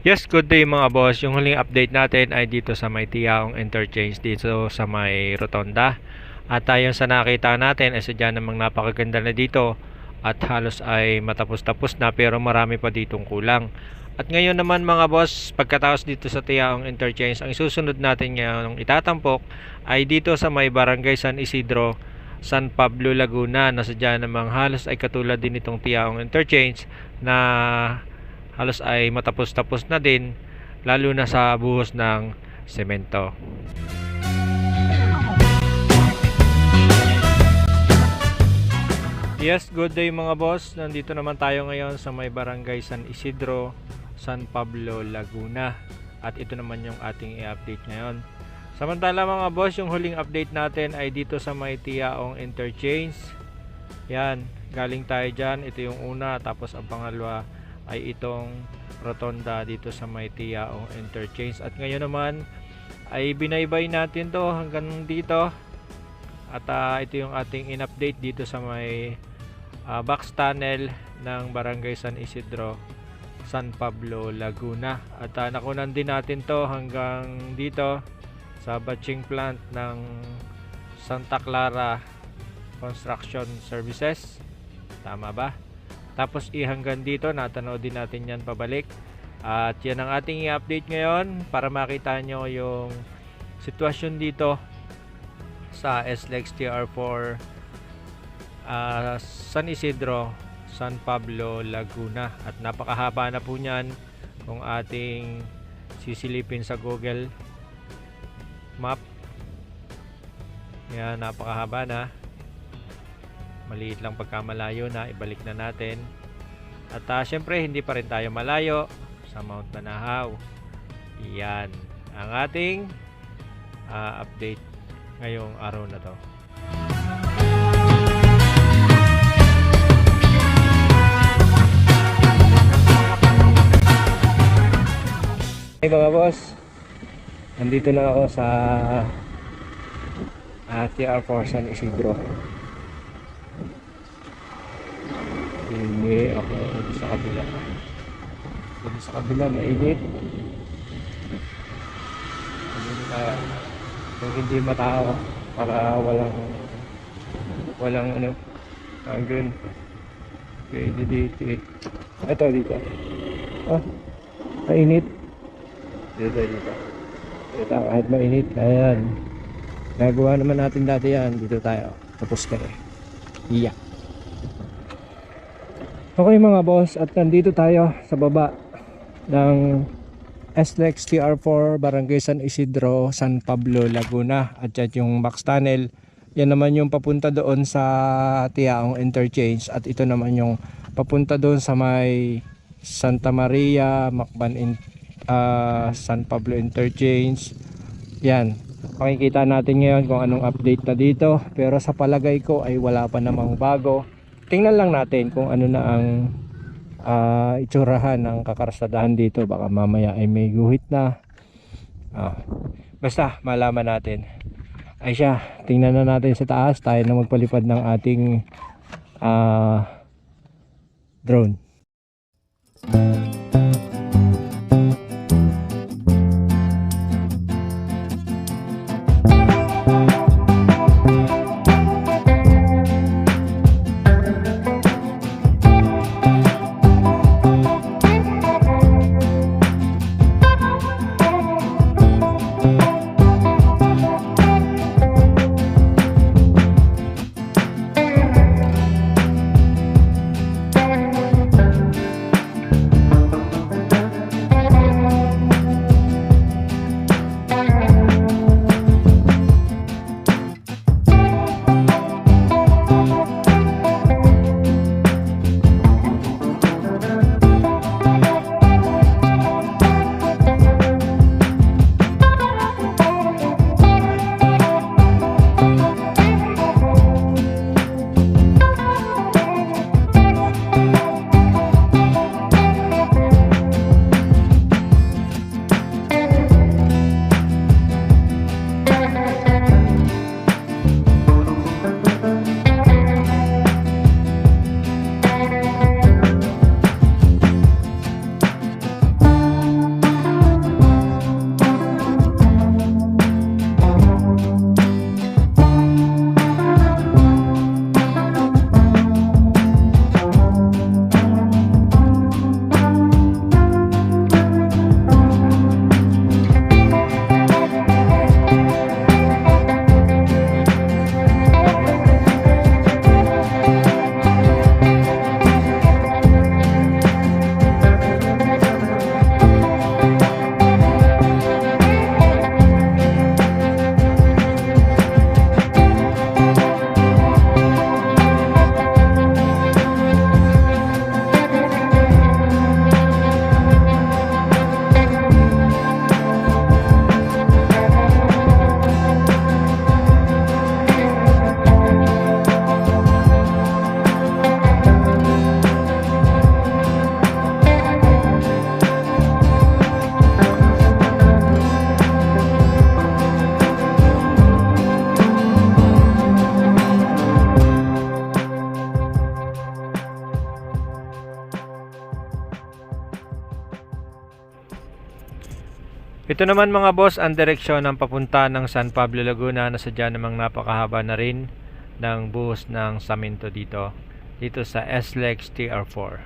Yes, good day mga boss. Yung huling update natin ay dito sa may Tiaong Interchange dito sa may Rotonda. At ayon sa nakita natin ay sadya namang napakaganda na dito at halos ay matapos-tapos na pero marami pa ditong kulang. At ngayon naman mga boss, pagkatapos dito sa Tiaong Interchange, ang susunod natin ngayon itatampok ay dito sa may Barangay San Isidro, San Pablo, Laguna na sadya namang halos ay katulad din itong Tiaong Interchange na halos ay matapos-tapos na din lalo na sa buhos ng semento. Yes, good day mga boss. Nandito naman tayo ngayon sa may barangay San Isidro, San Pablo, Laguna. At ito naman yung ating i-update ngayon. Samantala mga boss, yung huling update natin ay dito sa may Tiaong Interchange. Yan, galing tayo dyan. Ito yung una, tapos ang pangalawa ay itong rotonda dito sa may Tiaong Interchange. At ngayon naman ay binaybay natin to hanggang dito. At ah, ito yung ating in-update dito sa may ah, box tunnel ng Barangay San Isidro, San Pablo, Laguna. At ah, nakunan din natin to hanggang dito sa batching plant ng Santa Clara Construction Services. Tama ba? Tapos ihanggang dito, natanaw din natin yan pabalik. At yan ang ating i-update ngayon para makita nyo yung sitwasyon dito sa SLEX TR4 ah, San Isidro, San Pablo, Laguna. At napakahaba na po niyan kung ating sisilipin sa Google Map. Yan, napakahaba na maliit lang pagkamalayo na ibalik na natin. At ah, syempre hindi pa rin tayo malayo sa Mount Banahaw yan ang ating ah, update ngayong araw na to. Hey mga boss. Nandito na ako sa uh, TR4 San Isidro Hindi ako dito sa kabila. Dito sa kabila mainit. Kaya kung hindi matao para walang walang ano hanggang pwede dito eh. Ito dito. Ah, mainit. Dito dito. Dito kahit mainit. Ayan. Nagawa naman natin dati yan. Dito tayo. Tapos ka eh. Iyak. Okay mga boss, at nandito tayo sa baba ng SLEX TR4 Barangay San Isidro, San Pablo, Laguna. At yan yung box tunnel. Yan naman yung papunta doon sa Tiaong Interchange. At ito naman yung papunta doon sa may Santa Maria, Macban, in, ah, San Pablo Interchange. Yan. Makikita natin ngayon kung anong update na dito. Pero sa palagay ko ay wala pa namang bago tingnan lang natin kung ano na ang ah, itsurahan ng kakarasadahan dito. Baka mamaya ay may guhit na. Ah, basta malaman natin. Ay siya tingnan na natin sa taas. Tayo na magpalipad ng ating ah, drone Ito naman mga boss ang direksyon ng papunta ng San Pablo Laguna na sadya namang napakahaba na rin ng buhos ng saminto dito dito sa SLEX TR4.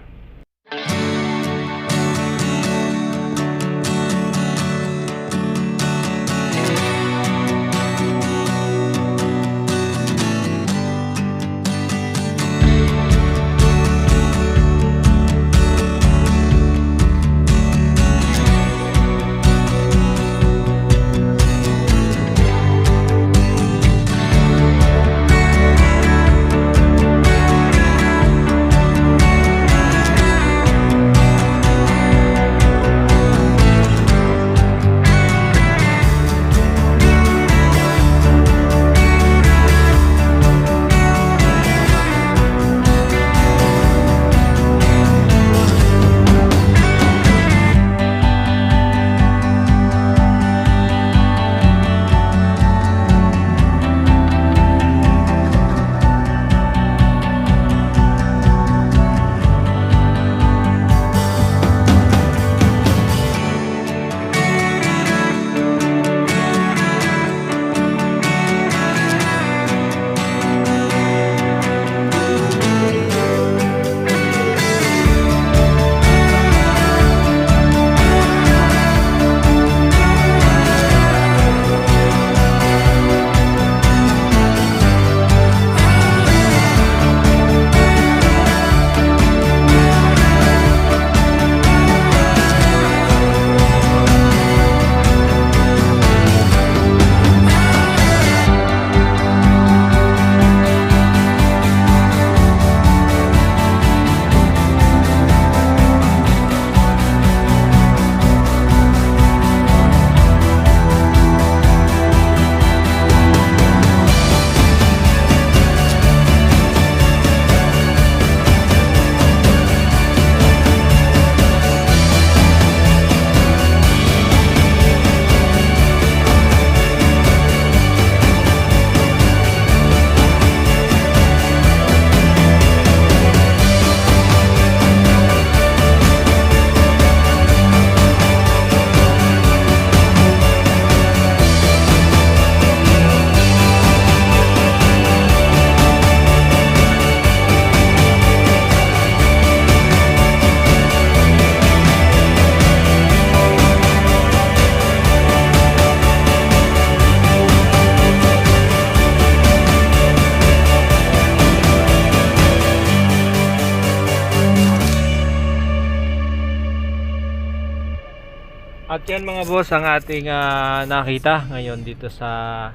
At yan mga boss ang ating ah, nakita ngayon dito sa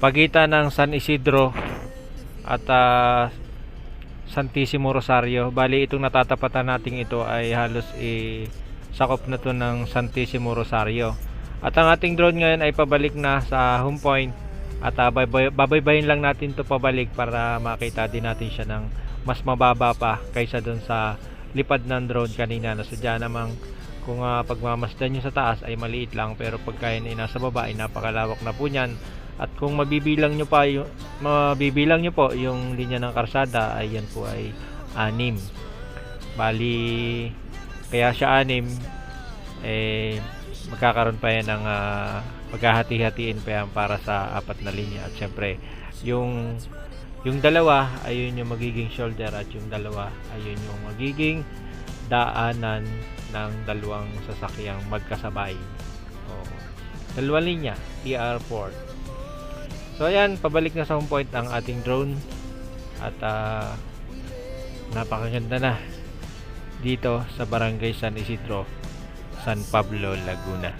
pagitan ng San Isidro at ah, Santissimo Rosario. Bali itong natatapatan nating ito ay halos i sakop na to ng Santissimo Rosario. At ang ating drone ngayon ay pabalik na sa home point at babay- babaybayin lang natin to pabalik para makita din natin siya ng mas mababa pa kaysa dun sa lipad ng drone kanina na sadya namang kung uh, pagmamasdan nyo sa taas ay maliit lang pero pagka yun nasa baba ay napakalawak na po niyan. At kung mabibilang nyo pa yung mabibilang nyo po yung linya ng karsada ay yan po ay anim. Bali kaya siya anim eh magkakaroon pa yan ng uh, maghahati-hatiin pa yan para sa apat na linya. At syempre yung yung dalawa ayun yung magiging shoulder at yung dalawa ayun yung magiging daanan ng dalawang sasakyang magkasabay. Oh. Dalawang linya, TR4. So ayan, pabalik na sa home point ang ating drone at uh, napakaganda na dito sa Barangay San Isidro, San Pablo, Laguna.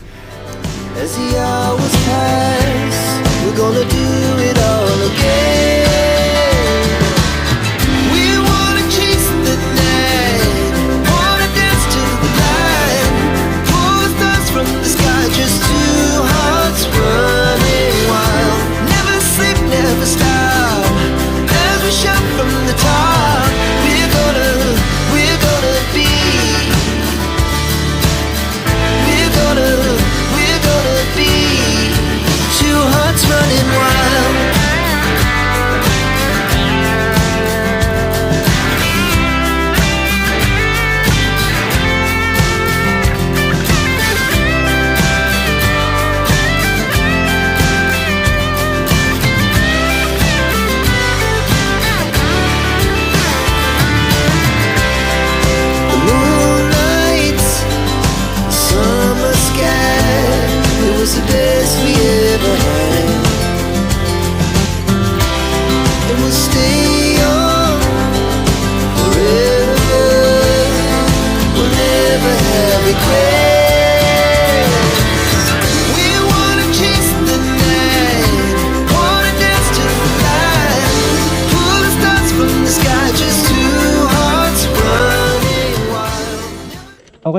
As the hours pass, we're gonna do it all again.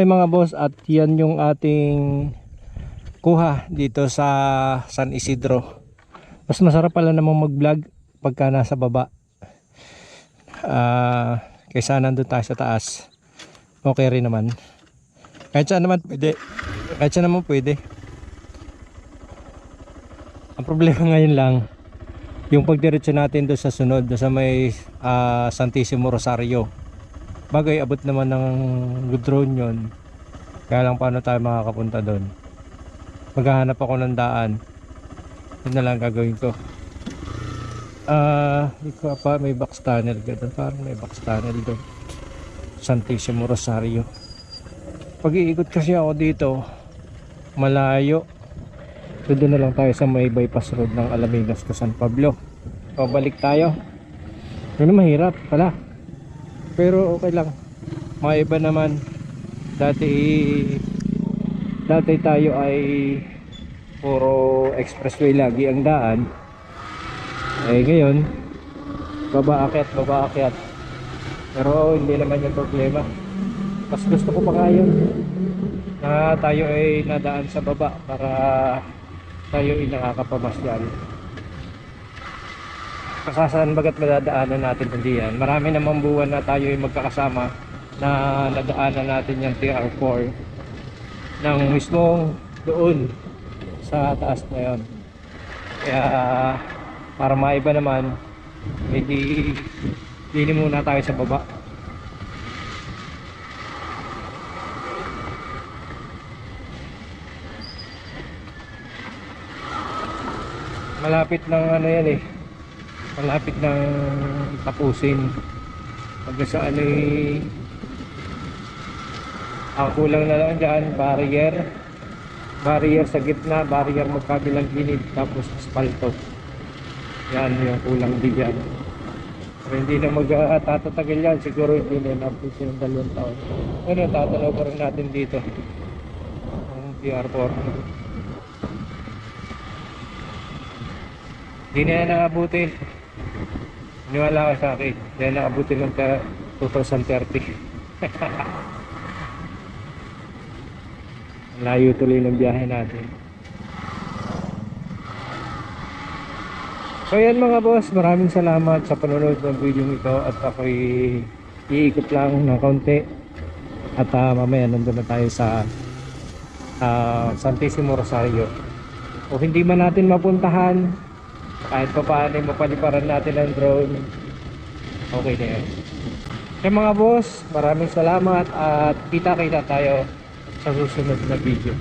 Okay mga boss, at yan yung ating kuha dito sa San Isidro. Mas masarap pala namang mag-vlog pagka nasa baba. Ah, kaysa nandun tayo sa taas. Okay rin naman. Kahit saan naman pwede. Kahit saan naman pwede. Ang problema ngayon lang, yung pagdiretso natin doon sa sunod, doon sa may ah, Santissimo Rosario. Bagay, abot naman ng drone yun. Kaya lang paano tayo makakapunta doon. Maghahanap ako ng daan. Yun na lang gagawin ko. Ah, uh, pa may box tunnel ganun. Parang may box tunnel doon. Santissimo Rosario. Pag iikot kasi ako dito, malayo. So doon na lang tayo sa may bypass road ng Alaminos to San Pablo. O balik tayo. Yun mahirap pala. Pero okay lang. Maiba naman. Dati dati tayo ay puro expressway lagi ang daan. Eh ngayon, baba akyat, baba akyat. Pero hindi naman yung problema. Mas gusto ko pa nga yun na tayo ay nadaan sa baba para tayo ay nakakapamasyal. Kasasaan bagat madadaanan natin hindi yan. Marami namang buwan na tayo ay magkakasama na nadaanan natin yung TR4 ng mismong doon sa taas na yun. Kaya para maiba naman, hindi hindi muna tayo sa baba. Malapit ng ano yan eh. Malapit ng tapusin. Pag sa ano eh, ang kulang na lang dyan, barrier. Barrier sa gitna, barrier magkabilang gilid, tapos asfalto. Yan yung kulang din dyan. Pero hindi na magtatatagal yan, siguro hindi na napos yung dalawang taon. Ano, tatalaw pa rin natin dito. Ang PR4. Hindi na nakabuti. Niwala ka sa akin. Na nakabuti ng ta- 2030. Layo tuloy ng biyahe natin. So yan mga boss, maraming salamat sa panonood ng video ito at ako'y iikot lang ng kaunti at ah, mamaya nandun na tayo sa ah, Santissimo Rosario. O hindi man natin mapuntahan, kahit pa paano mapaliparan natin ang drone, okay na yan. Kaya mga boss, maraming salamat at kita-kita tayo sa susunod na video.